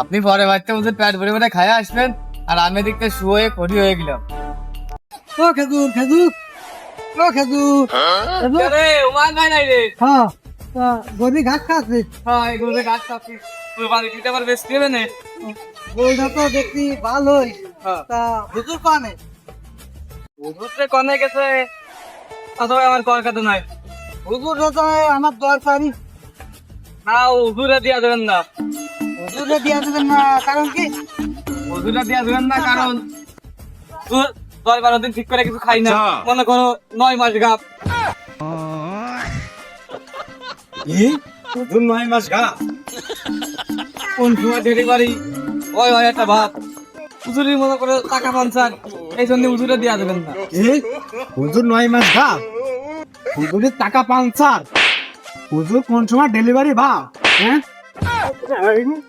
আপনি পরে বাড়িতে ওদের প্যাট ভরে ভরে খায় আসবেন আর আমি এদিকে শুয়ে করি হয়ে গেলাম। ও খেজুর খেজুর। ও খেজুর? আরে উমান ভাই নাই রে? হ্যাঁ গদি ঘাস খাচ্ছে? হ্যাঁ এগুলো গাছ কাপি তুই বাড়ি দিতে আবার বেশ দেবে না। বইটা তো দেখছি ভালোই। হ্যাঁ। তা হুজুর কানে? হুজুরতে কনে গেছে? অথবা আমার কর কথা নাই। হুজুর তো আমার দরকারি না হুজুরে দিয়া দেবেন না। হুজুরে দিয়া দেবেন না কারণ কি? হুজুরে দিয়া দেবেন না কারণ হুজুর দশ বারো দিন ঠিক করে কিছু খাই না। মনে করো নয় মাস গাপ। হুজুর নয় মাস গা কোন সময় ডেলিভারি? ওই হয় একটা ভাত। মনে করে টাকা পঞ্চান এই জন্য হুজুরে দিয়া দেবেন না। হুজুর নয় মাস গা হুজুরের টাকা পাঞ্চার হুজুর কোন সময় ডেলিভারি বা হ্যাঁ? No.